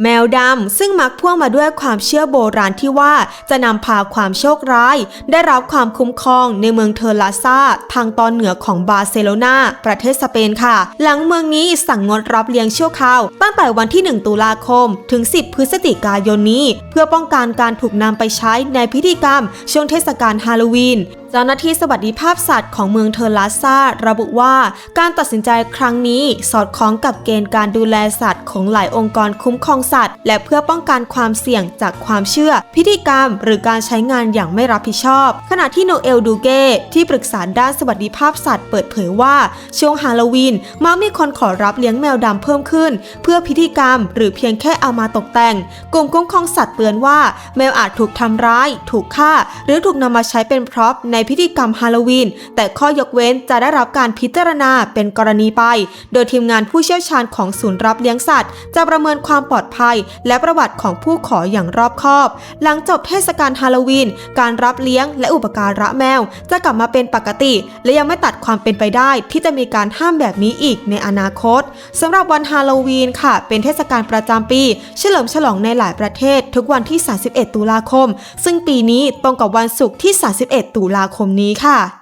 แมวดำซึ่งมักพ่วงมาด้วยความเชื่อโบราณที่ว่าจะนำพาความโชคร้าย ได้รับความคุ้มครองในเมืองเทอร์ลาซาทางตอนเหนือของบาร์เซโลนาประเทศสเปนค่ะ หลังเมืองนี้สั่งงดรับเลี้ยงชั่วคราว ตั้งแต่วันที่ 1 ตุลาคม ถึง 10 พฤศจิกายนนี้ เพื่อป้องกันการถูกนำไปใช้ในพิธีกรรม ช่วงเทศกาลฮาโลวีนเจ้าหน้าที่สวัสดิภาพสัตว์ของเมืองเทอร์ลาซาระบุว่า การตัดสินใจครั้งนี้สอดคล้องกับเกณฑ์การดูแลสัตว์ของหลายองค์กรคุ้มครองสัตว์ และเพื่อป้องกันความเสี่ยงจากความเชื่อ พิธีกรรม หรือการใช้งานอย่างไม่รับผิดชอบ ขณะที่โนเอลดูเก้ที่ปรึกษาด้านสวัสดิภาพสัตว์เปิดเผยว่าช่วงฮาโลวีนมักมีคนขอรับเลี้ยงแมวดำเพิ่มขึ้น เพื่อพิธีกรรม หรือเพียงแค่เอามาตกแต่ง กลุ่มคุ้มครองสัตว์เตือนว่า แมวอาจถูกทำร้าย ถูกฆ่า หรือถูกนำมาใช้เป็นพร็อพในพิธีกรรมฮาโลวีนแต่ข้อยกเว้นจะได้รับการพิจารณาเป็นกรณีไป โดยทีมงานผู้เชี่ยวชาญของศูนย์รับเลี้ยงสัตว์ จะประเมินความปลอดภัย และประวัติของผู้ขออย่างรอบคอบ หลังจบเทศกาลฮาโลวีน การรับเลี้ยงและอุปการะแมว จะกลับมาเป็นปกติ และยังไม่ตัดความเป็นไปได้ ที่จะมีการห้ามแบบนี้อีกในอนาคตสำหรับวันฮาโลวีนค่ะ เป็นเทศกาลประจำปี เฉลิมฉลองในหลายประเทศ ทุกวันที่ 31 ตุลาคม ซึ่งปีนี้ตรงกับวันศุกร์ที่ 31 ตุลาคมนี้ค่ะ